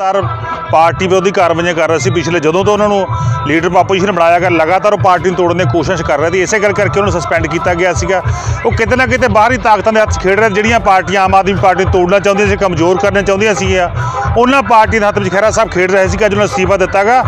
ਲਗਾਤਾਰ ਪਾਰਟੀ ਵਿਰੋਧੀ ਕਾਰਵਾਈਆਂ ਕਰ ਰਹੇ ਸੀ ਪਿਛਲੇ, ਜਦੋਂ ਤੋਂ ਉਹਨਾਂ ਨੂੰ ਲੀਡਰ ਆਪੋਜੀਸ਼ਨ ਬਣਾਇਆ ਗਿਆ, ਲਗਾਤਾਰ ਉਹ ਪਾਰਟੀ ਨੂੰ ਤੋੜਨ ਦੀ ਕੋਸ਼ਿਸ਼ ਕਰ ਰਹੇ ਸੀ। ਇਸੇ ਗੱਲ ਕਰਕੇ ਉਹਨੂੰ ਸਸਪੈਂਡ ਕੀਤਾ ਗਿਆ ਸੀਗਾ। ਉਹ ਕਿਤੇ ਨਾ ਕਿਤੇ ਬਾਹਰੀ ਤਾਕਤਾਂ ਦੇ ਹੱਥ ਖੇਡ ਰਹੇ ਜਿਹੜੀਆਂ ਪਾਰਟੀਆਂ ਆਮ ਆਦਮੀ ਪਾਰਟੀ ਨੂੰ ਤੋੜਨਾ ਚਾਹੁੰਦੀਆਂ ਸੀ, ਕਮਜ਼ੋਰ ਕਰਨਾ ਚਾਹੁੰਦੀਆਂ ਸੀਗੀਆਂ। ਉਹਨਾਂ ਪਾਰਟੀ ਦੇ ਹੱਥ ਵਿੱਚ ਖਹਿਰਾ ਸਾਹਿਬ ਖੇਡ ਰਹੇ ਸੀ ਕਿ ਅੱਜ ਉਹਨਾਂ ਅਸਤੀਫਾ ਦਿੱਤਾਗਾ।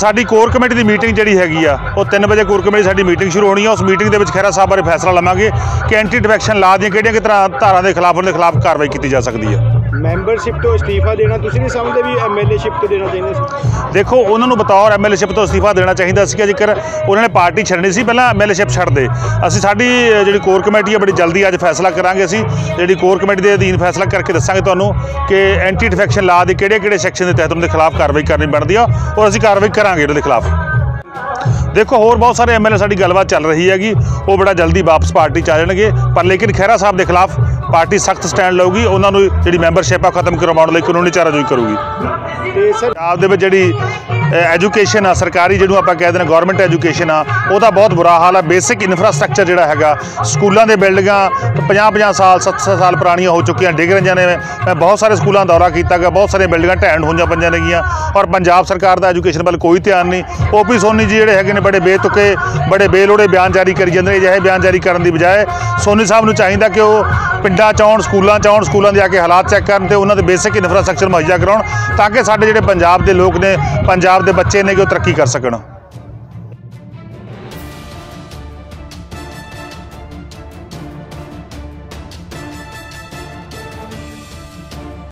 ਸਾਡੀ ਕੋਰ ਕਮੇਟੀ ਦੀ ਮੀਟਿੰਗ ਜਿਹੜੀ ਹੈਗੀ ਆ ਉਹ 3 ਵਜੇ ਕੋਰ ਕਮੇਟੀ ਸਾਡੀ ਮੀਟਿੰਗ ਸ਼ੁਰੂ ਹੋਣੀ ਆ। ਉਸ ਮੀਟਿੰਗ ਦੇ ਵਿੱਚ ਖਹਿਰਾ ਸਾਹਿਬ ਬਾਰੇ ਫੈਸਲਾ ਲਵਾਂਗੇ ਕਿ ਐਂਟੀ ਡਿਫੈਕਸ਼ਨ ਲਾ ਦੀਆਂ ਕਿਹੜੀਆਂ ਕਿ ਤਰ੍ਹਾਂ ਧਾਰਾਂ ਦੇ ਖਿਲਾਫ ਉਹਨਾਂ ਦੇ ਖਿਲਾਫ ਕਾਰਵਾਈ ਕੀਤੀ ਜਾ ਸਕਦੀ ਹੈ ਮੈਂਬਰਸ਼ਿਪ ਤੋਂ ਅਸਤੀਫਾ ਦੇਣਾ ਤੁਸੀਂ ਨਹੀਂ ਸਮਝਦੇ ਵੀ ਐਮਐਲਏਸ਼ਿਪ ਤੋਂ ਦੇਣਾ ਚਾਹੀਦਾ ਸੀ? ਦੇਖੋ ਉਹਨਾਂ ਨੂੰ ਬਤੌਰ ਐਮਐਲਏਸ਼ਿਪ ਤੋਂ ਅਸਤੀਫਾ ਦੇਣਾ ਚਾਹੀਦਾ ਸੀ ਜੇਕਰ ਉਹਨਾਂ ਨੇ ਪਾਰਟੀ ਛੱਡਣੀ ਸੀ ਪਹਿਲਾਂ ਐਮਐਲਏਸ਼ਿਪ ਛੱਡ ਦੇ। ਅਸੀਂ ਸਾਡੀ ਜਿਹੜੀ ਕੋਰ ਕਮੇਟੀ ਹੈ ਬੜੀ ਜਲਦੀ ਅੱਜ ਫੈਸਲਾ ਕਰਾਂਗੇ ਅਸੀਂ। ਜਿਹੜੀ ਕੋਰ ਕਮੇਟੀ ਦੇ ਅਧੀਨ ਫੈਸਲਾ ਕਰਕੇ ਦੱਸਾਂਗੇ ਤੁਹਾਨੂੰ ਕਿ ਐਂਟੀ ਡਿਫੈਕਸ਼ਨ ਲਾ ਦੇ ਕਿਹੜੇ ਕਿਹੜੇ ਸੈਕਸ਼ਨ ਦੇ ਤਹਿਤ ਉਹਨਾਂ ਦੇ ਖਿਲਾਫ ਕਾਰਵਾਈ ਕਰਨੀ ਬਣਦੀ ਆ ਔਰ ਅਸੀਂ ਕਾਰਵਾਈ ਕਰਾਂਗੇ ਉਹਨਾਂ ਦੇ ਖਿਲਾਫ। ਦੇਖੋ ਹੋਰ ਬਹੁਤ ਸਾਰੇ ਐਮਐਲਏ ਸਾਡੀ ਗੱਲਬਾਤ ਚੱਲ ਰਹੀ ਹੈਗੀ ਉਹ ਬੜਾ ਜਲਦੀ ਵਾਪਸ ਪਾਰਟੀ ਚ ਆ ਜਾਣਗੇ ਪਰ ਲੇਕਿਨ ਖਹਿਰਾ ਸਾਹਿਬ ਦੇ ਖਿਲਾਫ ਪਾਰਟੀ ਸਖਤ ਸਟੈਂਡ ਲਊਗੀ ਉਹਨਾਂ ਨੂੰ ਜਿਹੜੀ ਮੈਂਬਰਸ਼ਿਪ ਆ ਖਤਮ ਕਰਵਾਉਣ ਲਈ ਕਾਨੂੰਨੀ ਚਾਰਾਜੋਈ ਕਰੂਗੀ। ਤੇ ਸਰ ਪੰਜਾਬ ਦੇ ਵਿੱਚ ਜਿਹੜੀ ਐਜੂਕੇਸ਼ਨ ਆ, ਸਰਕਾਰੀ ਜਿਹਨੂੰ ਆਪਾਂ ਕਹਿੰਦੇ ਨੇ ਗਵਰਨਮੈਂਟ ਐਜੂਕੇਸ਼ਨ ਆ ਉਹਦਾ ਬਹੁਤ ਬੁਰਾ ਹਾਲ ਆ। ਬੇਸਿਕ ਇਨਫਰਾਸਟ੍ਰਕਚਰ ਜਿਹੜਾ ਹੈਗਾ, ਸਕੂਲਾਂ ਦੇ ਬਿਲਡਿੰਗਾਂ 50 50 ਸਾਲ 70 ਸਾਲ ਪੁਰਾਣੀਆਂ ਹੋ ਚੁੱਕੀਆਂ, ਡਿੱਗ ਰਹੀਆਂ ਨੇ। ਮੈਂ ਬਹੁਤ ਸਾਰੇ ਸਕੂਲਾਂ ਦਾ ਦੌਰਾ ਕੀਤਾ ਗਿਆ, ਬਹੁਤ ਸਾਰੀਆਂ ਬਿਲਡਿੰਗਾਂ ਢਹਿਣ ਹੋਈਆਂ ਪਈਆਂ ਨੇਗੀਆਂ। ਔਰ ਪੰਜਾਬ ਸਰਕਾਰ ਦਾ ਐਜੂਕੇਸ਼ਨ ਵੱਲ ਕੋਈ ਧਿਆਨ ਨਹੀਂ। ਓਪੀ ਸੋਨੀ ਜੀ ਜਿਹੜੇ ਹੈਗੇ ਨੇ, ਬੜੇ ਬੇਤੁਕੇ, ਬੜੇ ਬੇਲੋੜੇ ਬਿਆਨ ਜਾਰੀ ਕਰੀ ਜਾਂਦੇ ਨੇ, ਅਜਿਹੇ ਬਿਆਨ ਜਾਰੀ ਕਰਨ ਦੀ ਬਜਾਏ ਸੋਨੀ ਸਾਹਿਬ ਨੂੰ ਚਾਹੀਦਾ ਕਿ ਉਹ ਪਿੰਡਾਂ 'ਚ ਆਉਣ, ਸਕੂਲਾਂ 'ਚ ਆਉਣ, ਸਕੂਲਾਂ ਦੇ ਆ ਕੇ ਹਾਲਾਤ ਚੈੱਕ ਕਰਨ ਤੇ ਉਹਨਾਂ ਦੇ ਬੇਸਿਕ ਇਨਫਰਾਸਟ੍ਰਕਚਰ ਮੁਹੱਈਆ ਕਰਾਉਣ, ਤਾਂ ਕਿ ਸਾਡੇ ਜਿਹੜੇ ਪੰਜਾਬ ਦੇ ਲੋਕ ਨੇ, ਪੰਜਾਬ ਦੇ ਬੱਚੇ ਨੇ ਕਿ ਉਹ ਤਰੱਕੀ ਕਰ ਸਕਣ?